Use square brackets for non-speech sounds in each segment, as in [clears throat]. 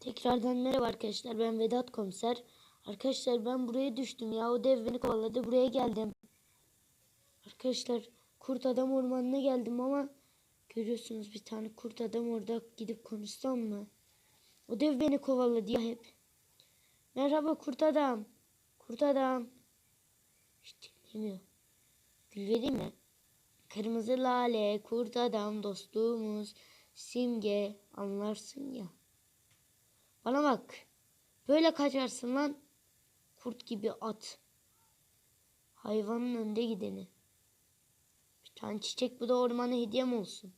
Tekrardan merhaba arkadaşlar ben Vedat Komiser. Arkadaşlar ben buraya düştüm ya o dev beni kovaladı buraya geldim. Arkadaşlar kurt adam ormanına geldim ama görüyorsunuz bir tane kurt adam orada gidip konuşsam mı? O dev beni kovaladı ya hep. Merhaba kurt adam. Kurt adam. Hiç dinlemiyor. Gül vereyim mi? Kırmızı lale, kurt adam, dostluğumuz, simge, anlarsın ya. Bana bak. Böyle kaçarsın lan. Kurt gibi at. Hayvanın önde gideni. Bir tane çiçek bu da ormana hediyem olsun.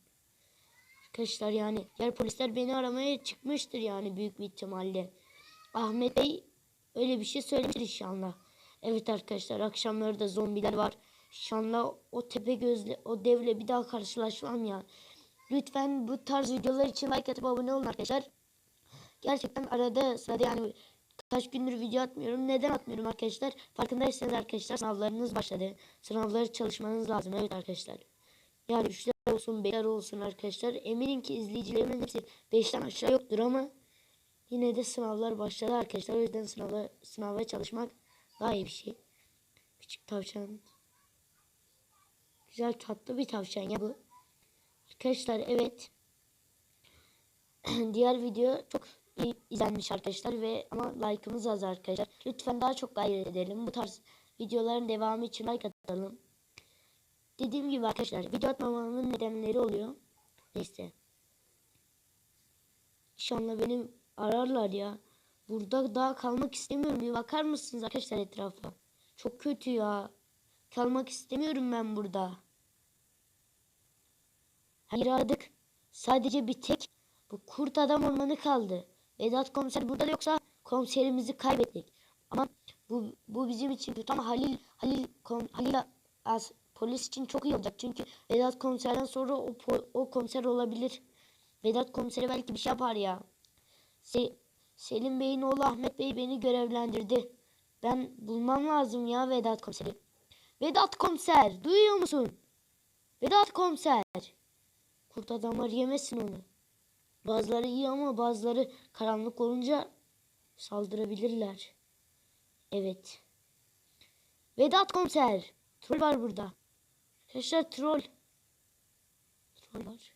Arkadaşlar yani yer polisler beni aramaya çıkmıştır yani büyük bir ihtimalle. Ahmet Bey öyle bir şey söylemiştir inşallah. Evet arkadaşlar akşamları da zombiler var. İnşallah o tepe gözle o devle bir daha karşılaşmam ya. Lütfen bu tarz videolar için like atıp abone olun arkadaşlar. Gerçekten arada sırada yani kaç gündür video atmıyorum. Neden atmıyorum arkadaşlar? Farkındaysanız arkadaşlar sınavlarınız başladı. Sınavları çalışmanız lazım. Evet arkadaşlar. Yani 3'ler olsun 5'ler olsun arkadaşlar. Eminim ki izleyicilerimin hepsi 5'ten aşağı yoktur ama yine de sınavlar başladı arkadaşlar. O yüzden sınava, sınava çalışmak daha iyi bir şey. Küçük tavşan. Güzel tatlı bir tavşan ya bu. Arkadaşlar evet. [clears throat] Diğer video çok izlenmiş arkadaşlar ve ama like'ımız az arkadaşlar. Lütfen daha çok gayret edelim. Bu tarz videoların devamı için like atalım. Dediğim gibi arkadaşlar video atmamamın nedenleri oluyor. Neyse. İnşallah benim ararlar ya. Burada daha kalmak istemiyorum. Bir bakar mısınız arkadaşlar etrafa? Çok kötü ya. Kalmak istemiyorum ben burada. Hayır aradık. Sadece bir tek bu kurt adam ormanı kaldı. Vedat komiser burada da yoksa komiserimizi kaybettik. Ama bu, bu bizim için kötü ama Halil Halil kom, Halil as, polis için çok iyi olacak. Çünkü Vedat komiserden sonra o, o komiser olabilir. Vedat komisere belki bir şey yapar ya. Se, Selim Bey'in oğlu Ahmet Bey beni görevlendirdi. Ben bulmam lazım ya Vedat komiseri. Vedat komiser duyuyor musun? Vedat komiser. Kurt adamlar yemesin onu. Bazıları iyi ama bazıları karanlık olunca saldırabilirler. Evet. Vedat komiser. Troll var burada. Arkadaşlar troll. Troll var.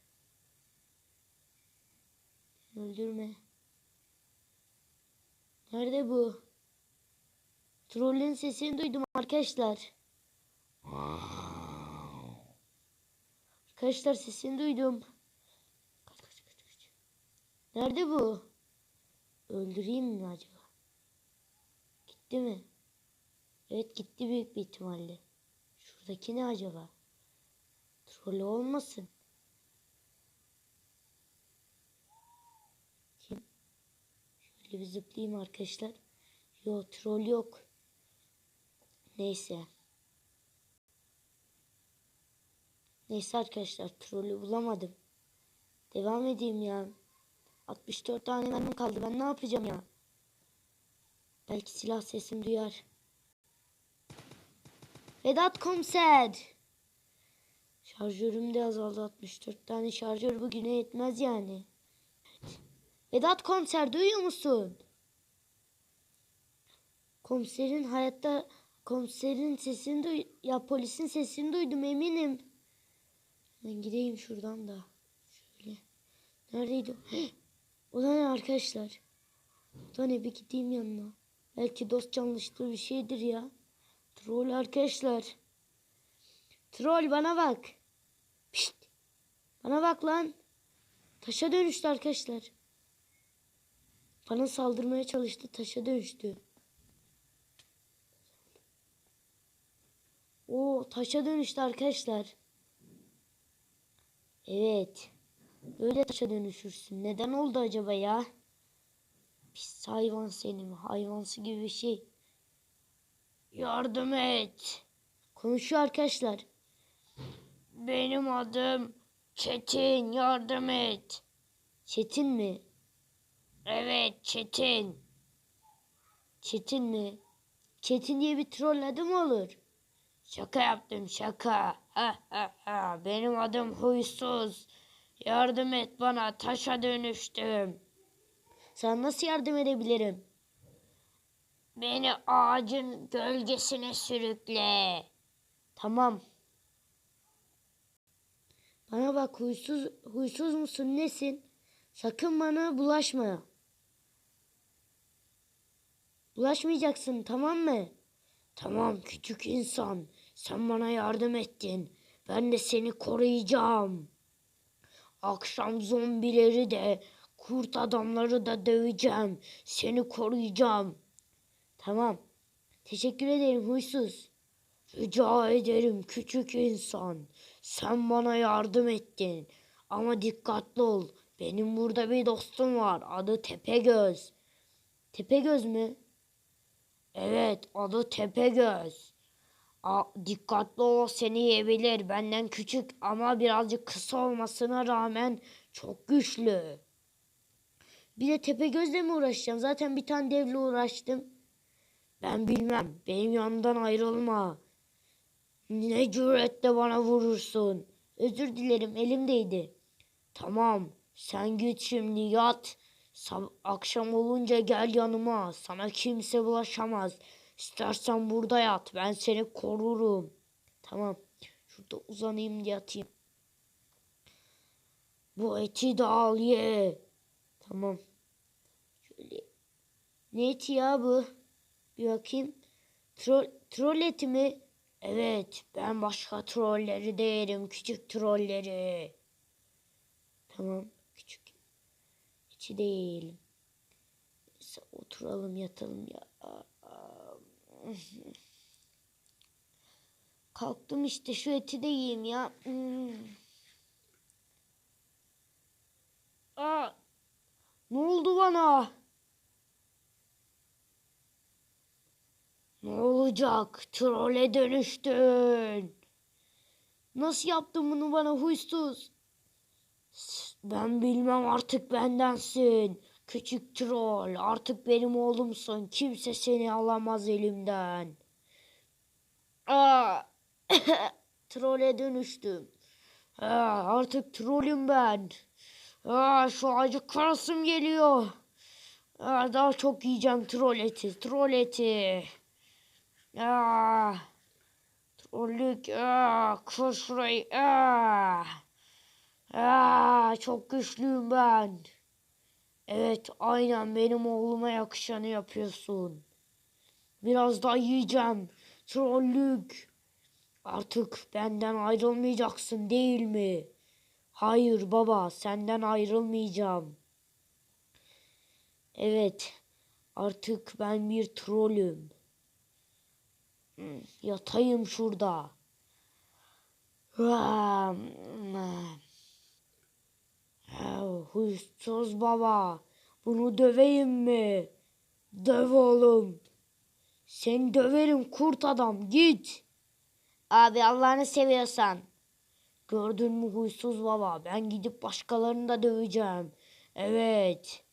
Öldürme. Nerede bu? Trollün sesini duydum arkadaşlar. Arkadaşlar sesini duydum. Kaç kaç kaç kaç. Nerede bu? Öldüreyim mi acaba? Gitti mi? Evet gitti büyük bir ihtimalle. Şuradaki ne acaba? Troll olmasın. Kim? Şöyle bir zıplayayım arkadaşlar. Yok troll yok. Neyse. Neyse arkadaşlar trolü bulamadım. Devam edeyim ya. 64 tane mermim kaldı. Ben ne yapacağım ya? Belki silah sesimi duyar. Vedat komiser. Şarjörüm de azaldı 64 tane şarjör bugüne yetmez yani. Vedat komiser duyuyor musun? Komiserin hayatta komiserin sesini duy ya polisin sesini duydum eminim. Ben gideyim şuradan da. Şöyle. Neredeydi [gasps] o? Da ne arkadaşlar? O da ne bir gideyim yanına. Belki dost canlıştığı bir şeydir ya. Troll arkadaşlar. Troll bana bak. Pişt. Bana bak lan. Taşa dönüştü arkadaşlar. Bana saldırmaya çalıştı. Taşa dönüştü. O taşa dönüştü arkadaşlar. Evet. Böyle taşa dönüşürsün. Neden oldu acaba ya? Pis hayvan senin. Hayvansı gibi bir şey. Yardım et. Konuşuyor arkadaşlar. Benim adım Çetin. Yardım et. Çetin mi? Evet Çetin. Çetin mi? Çetin diye bir troll adı mı olur? Şaka yaptım şaka. Ha, ha, ha. Benim adım huysuz. Yardım et bana taşa dönüştüm. Sana nasıl yardım edebilirim? Beni ağacın gölgesine sürükle. Tamam. Bana bak huysuz huysuz musun nesin? Sakın bana bulaşma. Bulaşmayacaksın tamam mı? Tamam küçük insan. Sen bana yardım ettin. Ben de seni koruyacağım. Akşam zombileri de kurt adamları da döveceğim. Seni koruyacağım. Tamam. Teşekkür ederim huysuz. Rica ederim küçük insan. Sen bana yardım ettin. Ama dikkatli ol. Benim burada bir dostum var. Adı Tepegöz. Tepegöz mü? Evet, adı Tepegöz. A, dikkatli ol seni yiyebilir. Benden küçük ama birazcık kısa olmasına rağmen çok güçlü. Bir de Tepegöz'le mi uğraşacağım? Zaten bir tane devle uğraştım. Ben bilmem. Benim yanımdan ayrılma. Ne cüretle bana vurursun. Özür dilerim elimdeydi. Tamam sen git şimdi yat. Sab- akşam olunca gel yanıma. Sana kimse bulaşamaz. İstersen burada yat. Ben seni korurum. Tamam. Şurada uzanayım yatayım. Bu eti de al ye. Tamam. Şöyle. Ne eti ya bu? Bir bakayım. Troll, troll eti mi? Evet, ben başka trolleri de yerim, küçük trolleri. Tamam, küçük. İçi de yiyelim. Neyse, oturalım, yatalım ya. Kalktım işte, şu eti de yiyeyim ya. Hmm. Aa, ne oldu bana? Ne olacak? Trole dönüştün. Nasıl yaptın bunu bana huysuz? Ben bilmem artık bendensin. Küçük troll artık benim oğlumsun. Kimse seni alamaz elimden. [coughs] Aa, trole dönüştüm. Aa, artık trollüm ben. Aa, şu acı karasım geliyor. Aa, daha çok yiyeceğim troll eti. Troll eti. Aa, trollük. Aa, kır şurayı. Aa, aa, çok güçlüyüm ben. Evet, aynen benim oğluma yakışanı yapıyorsun. Biraz daha yiyeceğim. Trollük. Artık benden ayrılmayacaksın değil mi? Hayır baba, senden ayrılmayacağım. Evet, artık ben bir trollüm. Yatayım şurada. Huysuz baba. Bunu döveyim mi? Döv oğlum. Seni döverim kurt adam git. Abi Allah'ını seviyorsan. Gördün mü huysuz baba? Ben gidip başkalarını da döveceğim. Evet.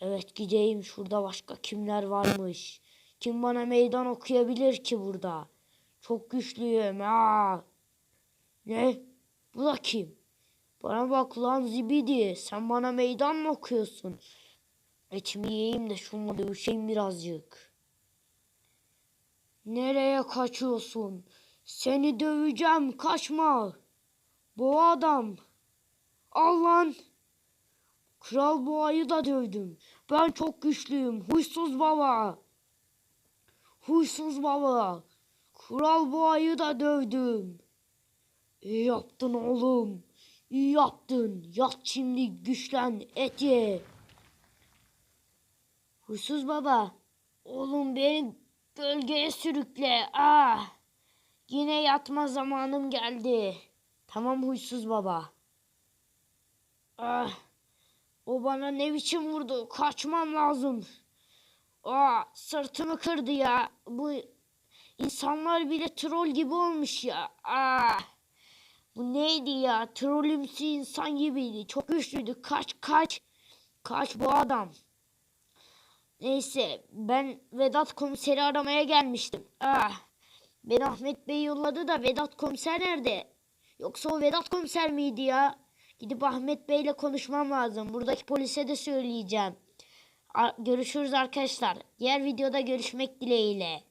Evet gideyim şurada başka kimler varmış. Kim bana meydan okuyabilir ki burada? Çok güçlüyüm ha. Ne? Bu da kim? Bana bak lan zibidi. Sen bana meydan mı okuyorsun? Etimi yiyeyim de şununla dövüşeyim birazcık. Nereye kaçıyorsun? Seni döveceğim kaçma. Bu adam. Al lan. Kral boğayı da dövdüm. Ben çok güçlüyüm. Huysuz baba. Huysuz baba. Kral boğayı da dövdüm. İyi yaptın oğlum. İyi yaptın. Yat şimdi güçlen et ye. Huysuz baba. Oğlum beni gölgeye sürükle. Ah. Yine yatma zamanım geldi. Tamam huysuz baba. Ah. O bana ne biçim vurdu? Kaçmam lazım. Aa, sırtımı kırdı ya. Bu insanlar bile troll gibi olmuş ya. Aa, bu neydi ya? Trollümsü insan gibiydi. Çok güçlüydü. Kaç kaç. Kaç bu adam. Neyse ben Vedat komiseri aramaya gelmiştim. Ah, ben Ahmet Bey yolladı da Vedat komiser nerede? Yoksa o Vedat komiser miydi ya? Gidip Ahmet Bey'le konuşmam lazım. Buradaki polise de söyleyeceğim. Görüşürüz arkadaşlar. Diğer videoda görüşmek dileğiyle.